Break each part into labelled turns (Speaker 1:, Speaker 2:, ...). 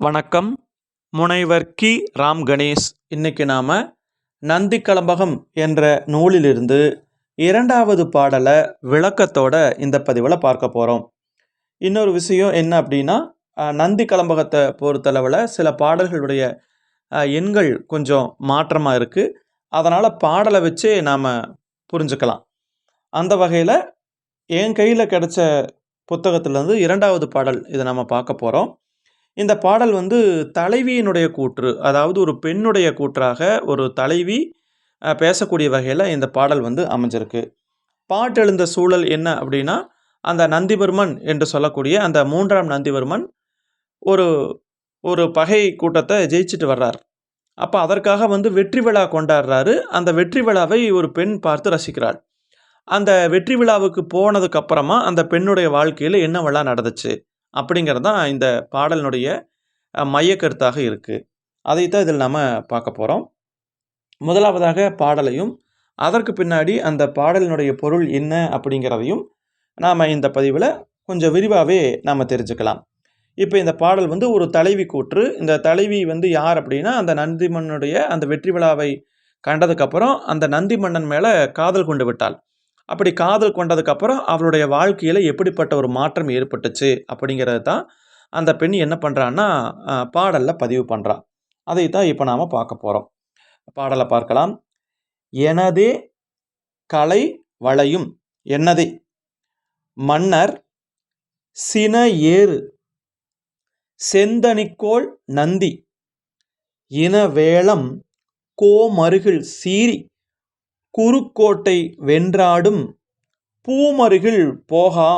Speaker 1: வணக்கம். முனைவர் கி. ராம் கணேஷ். இன்னைக்கு நாம் நந்தி கலம்பகம் என்ற நூலிலிருந்து இரண்டாவது பாடலை விளக்கத்தோட இந்த பதிவில் பார்க்க போகிறோம் இன்னொரு விஷயம் என்ன அப்படின்னா நந்தி கலம்பகத்தை பொறுத்தளவில் சில பாடல்களுடைய எண்கள் கொஞ்சம் மாற்றமாக இருக்குது அதனால் பாடலை வச்சே நாம் புரிஞ்சுக்கலாம். அந்த வகையில் என் கையில் கிடச்ச புத்தகத்திலேருந்து இரண்டாவது பாடல் இதை நம்ம பார்க்க போகிறோம் இந்த பாடல் வந்து தலைவியினுடைய கூற்று அதாவது ஒரு பெண்ணுடைய கூற்றாக ஒரு தலைவி பேசக்கூடிய வகையில் இந்த பாடல் வந்து அமைஞ்சிருக்கு. பாட்டெழுந்த சூழல் என்ன அப்படின்னா அந்த நந்திவர்மன் என்று சொல்லக்கூடிய அந்த மூன்றாம் நந்திவர்மன் ஒரு ஒரு பகை கூட்டத்தை ஜெயிச்சுட்டு வர்றார். அப்போ அதற்காக வந்து வெற்றி விழா கொண்டாடுறாரு. அந்த வெற்றி விழாவை ஒரு பெண் பார்த்து ரசிக்கிறாள். அந்த வெற்றி விழாவுக்கு போனதுக்கப்புறமா அந்த பெண்ணுடைய வாழ்க்கையில் என்ன விழா நடந்துச்சு? அப்படிங்கிறது தான் இந்த பாடலினுடைய மையக்கருத்தாக இருக்குது அதைத்தான் இதில் நாம் பார்க்க போகிறோம் முதலாவதாக பாடலையும் அதற்கு பின்னாடி அந்த பாடலினுடைய பொருள் என்ன அப்படிங்கிறதையும் நாம் இந்த பதிவில் கொஞ்சம் விரிவாகவே நாம் தெரிஞ்சுக்கலாம். இப்போ இந்த பாடல் வந்து ஒரு தலைவி கூற்று. இந்த தலைவி வந்து யார் அப்படின்னா அந்த நந்தி மன்னனுடைய அந்த வெற்றி விழாவை கண்டதுக்கப்புறம் அந்த நந்தி மன்னன் மேலே காதல் கொண்டு விட்டாள். அப்படி காதல் கொண்டதுக்கப்புறம் அவளுடைய வாழ்க்கையில் எப்படிப்பட்ட ஒரு மாற்றம் ஏற்பட்டுச்சு அப்படிங்கிறது தான் அந்த பெண் என்ன பண்ணுறான்னா பாடலில் பதிவு பண்ணுறா அதை தான் இப்போ நாம் பார்க்க போகிறோம் பாடலை பார்க்கலாம். எனதே கலை வளையும் என்னதே? மன்னர் சின ஏறு செந்தனிக்கோள் நந்தி இனவேளம் கோமருகில் சீறி குறுக்கோட்டை வென்றாடும் பூமருகில் போகா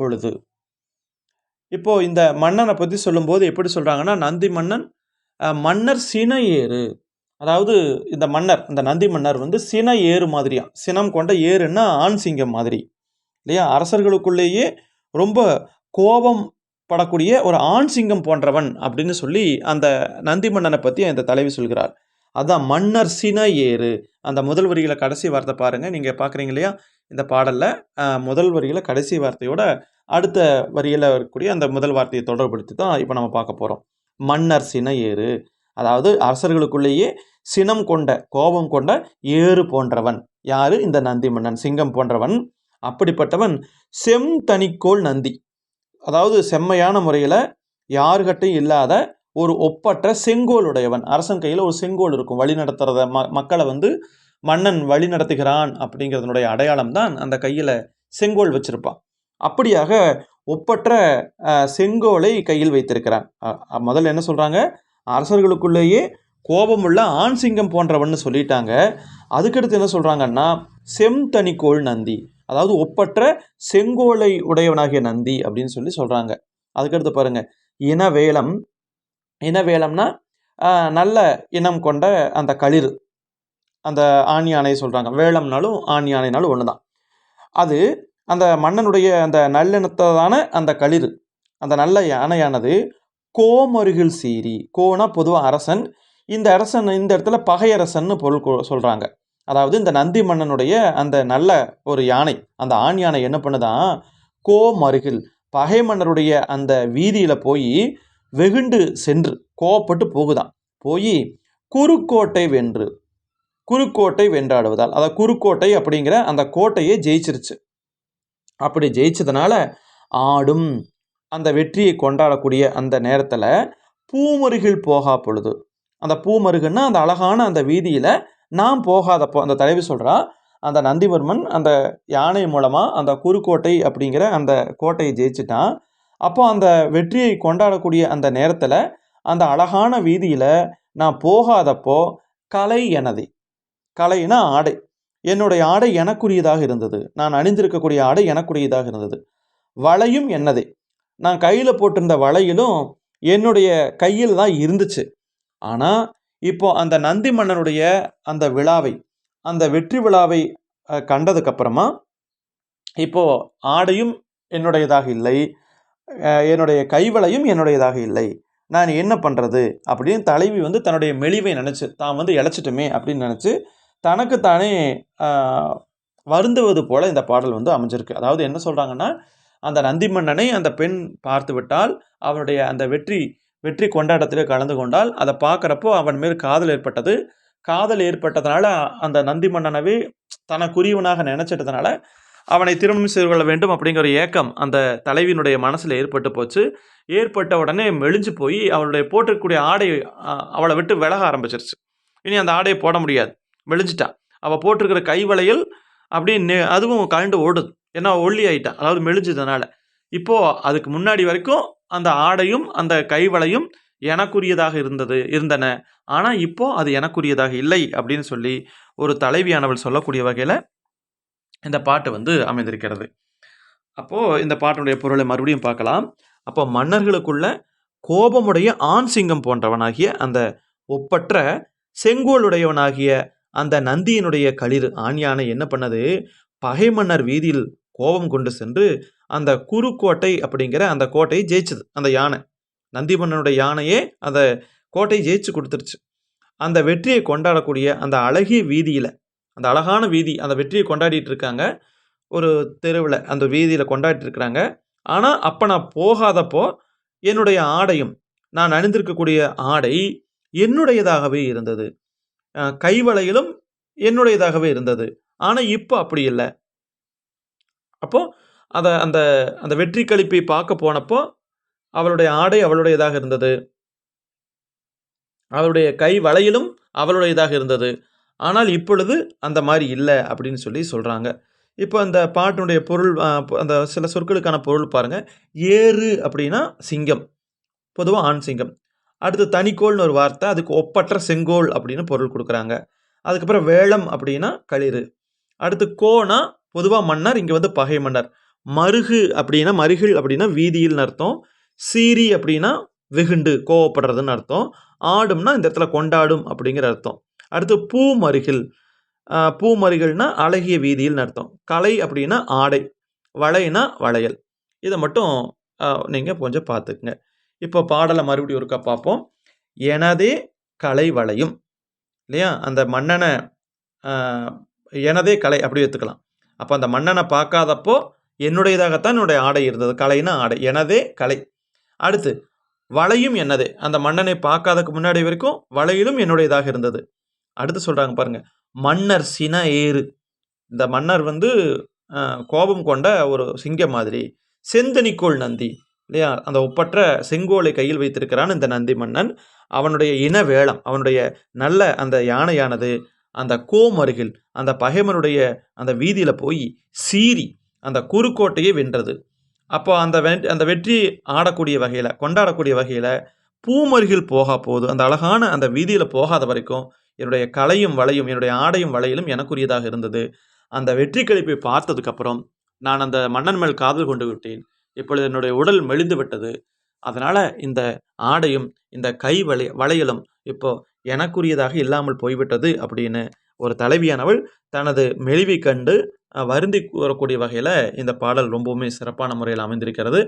Speaker 1: பொழுது. இப்போ இந்த மன்னனை பற்றி சொல்லும்போது எப்படி சொல்கிறாங்கன்னா நந்தி மன்னன் மன்னர் சின ஏறு அதாவது இந்த மன்னர் இந்த நந்தி மன்னர் வந்து சின ஏறு மாதிரியா? சினம் கொண்ட ஏறுன்னா ஆண் சிங்கம் மாதிரி. இல்லையா? அரசர்களுக்குள்ளேயே ரொம்ப கோபம் படக்கூடிய ஒரு ஆண் சிங்கம் போன்றவன் அப்படின்னு சொல்லி அந்த நந்தி மன்னனை பற்றி அந்த தலைவி சொல்கிறார் அதான் மன்னர் சின ஏறு அந்த முதல் வரியில் கடைசி வார்த்தை பாருங்கள் நீங்கள் பார்க்குறீங்க இல்லையா? இந்த பாடலில் முதல் வரியில் கடைசி வார்த்தையோட அடுத்த வரியில் இருக்கக்கூடிய அந்த முதல் வார்த்தையை தொடர்படுத்தி தான் இப்போ நம்ம பார்க்க போகிறோம் மன்னர் சின ஏறு. அதாவது அரசர்களுக்குள்ளேயே சினம் கொண்ட கோபம் கொண்ட ஏறு போன்றவன். யாரு? இந்த நந்தி மன்னன் சிங்கம் போன்றவன். அப்படிப்பட்டவன் செம் தனிக்கோள் நந்தி. அதாவது செம்மையான முறையில் யாருக்கிட்டையும் இல்லாத ஒரு ஒப்பற்ற செங்கோல் உடையவன் அரசன் கையில் ஒரு செங்கோல் இருக்கும். வழி நடத்துறத ம மக்களை வந்து மன்னன் வழி நடத்துகிறான் அப்படிங்கிறதுனுடைய அடையாளம் தான் அந்த கையில் செங்கோல் வச்சிருப்பான். அப்படியாக ஒப்பற்ற செங்கோலை கையில் வைத்திருக்கிறான். முதல்ல என்ன சொல்கிறாங்க அரசர்களுக்குள்ளேயே கோபமுள்ள ஆண் சிங்கம் போன்றவன்னு சொல்லிட்டாங்க. அதுக்கடுத்து என்ன சொல்கிறாங்கன்னா செம்தனிக்கோள் நந்தி அதாவது ஒப்பற்ற செங்கோலை உடையவனாகிய நந்தி அப்படின்னு சொல்லி சொல்கிறாங்க அதுக்கடுத்து பாருங்கள் இனவேலம் இனவேலம்னா ஆஹ், நல்ல இனம் கொண்ட அந்த களிறு. அந்த ஆண் யானை சொல்கிறாங்க வேளம்னாலும் ஆண் யானைனாலும் ஒன்று தான் அது அந்த மன்னனுடைய அந்த நல்லினத்ததான அந்த களிறு. அந்த நல்ல யானையானது கோமருகில் சீரி கோனா பொதுவாக அரசன் இந்த அரசன் இந்த இடத்துல பகையரசன்னு பொருள் கொ- அதாவது இந்த நந்தி மன்னனுடைய அந்த நல்ல ஒரு யானை அந்த ஆண் யானை என்ன பண்ணுதான்? கோமருகில் பகை மன்னருடைய அந்த வீதியில் போய் வெகுண்டு சென்று கோவப்பட்டு போகுதான் போய் குறுக்கோட்டை வென்று குறுக்கோட்டை வென்றாடுவதால் அதாவது குறுக்கோட்டை அப்படிங்கிற அந்த கோட்டையை ஜெயிச்சிருச்சு. அப்படி ஜெயிச்சதுனால ஆடும் அந்த வெற்றியை கொண்டாடக்கூடிய அந்த நேரத்தில் பூமருகில் போகா பொழுது அந்த பூமருகுன்னா அந்த அழகான அந்த வீதியில் நாம் போகாதப்போ அந்த தலைவி சொல்கிறா அந்த நந்திவர்மன் அந்த யானை மூலமாக அந்த குறுக்கோட்டை அப்படிங்கிற அந்த கோட்டையை ஜெயிச்சிட்டான். அப்போ அந்த வெற்றியை கொண்டாடக்கூடிய அந்த நேரத்தில் அந்த அழகான வீதியில் நான் போகாதப்போ கலை எனது. கலைனா ஆடை. என்னுடைய ஆடை எனக்குரியதாக இருந்தது. நான் அணிந்திருக்கக்கூடிய ஆடை எனக்குரியதாக இருந்தது. வளையும் என்னதே. நான் கையில் போட்டிருந்த வளையலும் என்னுடைய கையில் தான் இருந்துச்சு. ஆனால் இப்போ அந்த நந்தி மன்னனுடைய அந்த விழாவை அந்த வெற்றி விழாவை கண்டதுக்கப்புறமா இப்போ ஆடையும் என்னுடையதாக இல்லை. என்னுடைய கைவளையும் என்னுடையதாக இல்லை. நான் என்ன பண்ணுறது அப்படின்னு தலைவி வந்து தன்னுடைய மெலிவை நினச்சி தான் வந்து இழைச்சிட்டுமே அப்படின்னு நினச்சி தனக்குத்தானே தானே வருந்துவது போல இந்த பாடல் வந்து அமைஞ்சிருக்கு. அதாவது என்ன சொல்கிறாங்கன்னா அந்த நந்தி மன்னனை அந்த பெண் பார்த்து விட்டால் அவனுடைய அந்த வெற்றி வெற்றி கொண்டாட்டத்தில் கலந்து கொண்டால் அதை பார்க்குறப்போ அவன் மேல் காதல் ஏற்பட்டது. காதல் ஏற்பட்டதுனால அந்த நந்தி மன்னனவே தனக்குரியவனாக நினச்சிட்டதுனால அவனை திருமணம் செய்து கொள்ள வேண்டும் அப்படிங்கிற ஏக்கம் அந்த தலைவியினுடைய மனசில் ஏற்பட்டு போச்சு. ஏற்பட்ட உடனே மெலிஞ்சு போய் அவளுடைய போட்டிருக்கக்கூடிய ஆடை அவளை விட்டு விலக ஆரம்பிச்சிருச்சு. இனி அந்த ஆடையை போட முடியாது. மெலிஞ்சிட்டான் அவள் போட்டிருக்கிற கை வளையல் அப்படியே அதுவும் கழண்டு ஓடுது. ஏன்னா ஒல்லி ஆயிட்டான் அதாவது மெலிஞ்சதுனால. இப்போது அதுக்கு முன்னாடி வரைக்கும் அந்த ஆடையும் அந்த கைவளையும் எனக்குரியதாக இருந்தது இருந்தன. ஆனால் இப்போது அது எனக்குரியதாக இல்லை அப்படின்னு சொல்லி ஒரு தலைவியானவள் சொல்லக்கூடிய வகையில் இந்த பாட்டு வந்து அமைந்திருக்கிறது. அப்போது இந்த பாட்டினுடைய பொருளை மறுபடியும் பார்க்கலாம். அப்போ மன்னர்களுக்குள்ள கோபமுடைய ஆண் சிங்கம் போன்றவனாகிய அந்த ஒப்பற்ற செங்கோலுடையவனாகிய அந்த நந்தியினுடைய களிர் ஆண் யானை என்ன பண்ணது? பகை மன்னர் வீதியில் கோபம் கொண்டு சென்று அந்த குறுக்கோட்டை அப்படிங்கிற அந்த கோட்டையை ஜெயிச்சது அந்த யானை. நந்தி மன்னனுடைய யானையே அந்த கோட்டையை ஜெயிச்சு கொடுத்துருச்சு. அந்த வெற்றியை கொண்டாடக்கூடிய அந்த அழகிய வீதியில் அந்த அழகான வீதி அந்த வெற்றியை கொண்டாடிட்டு இருக்காங்க. ஒரு தெருவில் அந்த வீதியில் கொண்டாடிட்டு இருக்கிறாங்க ஆனால் அப்போ நான் போகாதப்போ என்னுடைய ஆடையும் நான் அணிந்திருக்கக்கூடிய ஆடை என்னுடையதாகவே இருந்தது. கைவளையிலும் என்னுடையதாகவே இருந்தது. ஆனால் இப்போ அப்படி இல்லை. அப்போ அதை அந்த அந்த வெற்றி கழிப்பை பார்க்க போனப்போ அவளுடைய ஆடை அவளுடையதாக இருந்தது. அவளுடைய கை வளையிலும் அவளுடையதாக இருந்தது. ஆனால் இப்பொழுது அந்த மாதிரி இல்லை அப்படின்னு சொல்லி சொல்கிறாங்க இப்போ அந்த பாட்டினுடைய பொருள் அந்த சில சொற்களுக்கான பொருள் பாருங்கள் ஏறு அப்படின்னா சிங்கம் பொதுவாக ஆண் சிங்கம். அடுத்து தனிக்கோள்னு ஒரு வார்த்தை அதுக்கு ஒப்பற்ற செங்கோல் அப்படின்னு பொருள் கொடுக்குறாங்க. அதுக்கப்புறம் வேளம் அப்படின்னா களிறு. அடுத்து கோனா பொதுவாக மன்னர் இங்கே வந்து பகை மன்னர். மருகு அப்படின்னா மருகில் அப்படின்னா வீதியில்னு அர்த்தம். சீரி அப்படின்னா வெகுண்டு கோவப்படுறதுன்னு அர்த்தம். ஆடும்னா இந்த இடத்துல கொண்டாடும் அப்படிங்கிற அர்த்தம். அடுத்து பூமருகில் மருகில் அழகிய வீதியில்னு அர்த்தம். கலை அப்படின்னா ஆடை வளைனா வளையல். இதை மட்டும் நீங்கள் கொஞ்சம் பார்த்துக்குங்க. இப்போ பாடலை மறுபடியும் ஒருக்கா பார்ப்போம். எனதே கலை வளையும். இல்லையா? அந்த மன்னனை எனதே கலை அப்படி எடுத்துக்கலாம். அப்போ அந்த மன்னனை பார்க்காதப்போ என்னுடையதாகத்தான் என்னுடைய ஆடை இருந்தது. கலைனா ஆடை. எனதே கலை. அடுத்து வளையும் என்னதே? அந்த மன்னனை பார்க்காதக்கு முன்னாடி வரைக்கும் வளையிலும் என்னுடையதாக இருந்தது. அடுத்து சொல்கிறாங்க பாருங்க மன்னர் சின ஏறு. இந்த மன்னர் வந்து கோபம் கொண்ட ஒரு சிங்கம் மாதிரி. செந்தனிக்கோள் நந்தி இல்லையா? அந்த ஒப்பற்ற செங்கோலை கையில் வைத்திருக்கிறான் இந்த நந்தி மன்னன். அவனுடைய இன வேளம் அவனுடைய நல்ல அந்த யானையானது அந்த கோமருகில் அந்த பகைமனுடைய அந்த வீதியில் போய் சீறி அந்த குறுக்கோட்டையை வென்றது. அப்போ அந்த வெ- அந்த வெற்றி ஆடக்கூடிய வகையில் கொண்டாடக்கூடிய வகையில் பூமருகில் போகா போது அந்த அழகான அந்த வீதியில் போகாத வரைக்கும் என்னுடைய கலையும் வளையும் என்னுடைய ஆடையும் வளையலும் எனக்குரியதாக இருந்தது. அந்த வெற்றி கழிப்பை பார்த்ததுக்கப்புறம் நான் அந்த மன்னன் மேல் காதல் கொண்டு விட்டேன். இப்பொழுது என்னுடைய உடல் மெலிந்து விட்டது. அதனால் இந்த ஆடையும் இந்த கை வளை வளையலும் இப்போ எனக்குரியதாக இல்லாமல் போய்விட்டது அப்படின்னு ஒரு தலைவியானவள் தனது மெலிவை கண்டு வருந்தி கூறக்கூடிய வகையில் இந்த பாடல் ரொம்பவுமே சிறப்பான முறையில் அமைந்திருக்கிறது.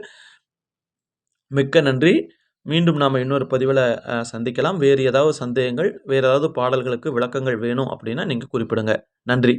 Speaker 1: மிக்க நன்றி. மீண்டும் நாம் இன்னொரு பதிவில் சந்திக்கலாம். வேறு ஏதாவது சந்தேகங்கள் வேறு ஏதாவது பாடல்களுக்கு விளக்கங்கள் வேணும் அப்படின்னா நீங்கள் குறிப்பிடுங்க. நன்றி.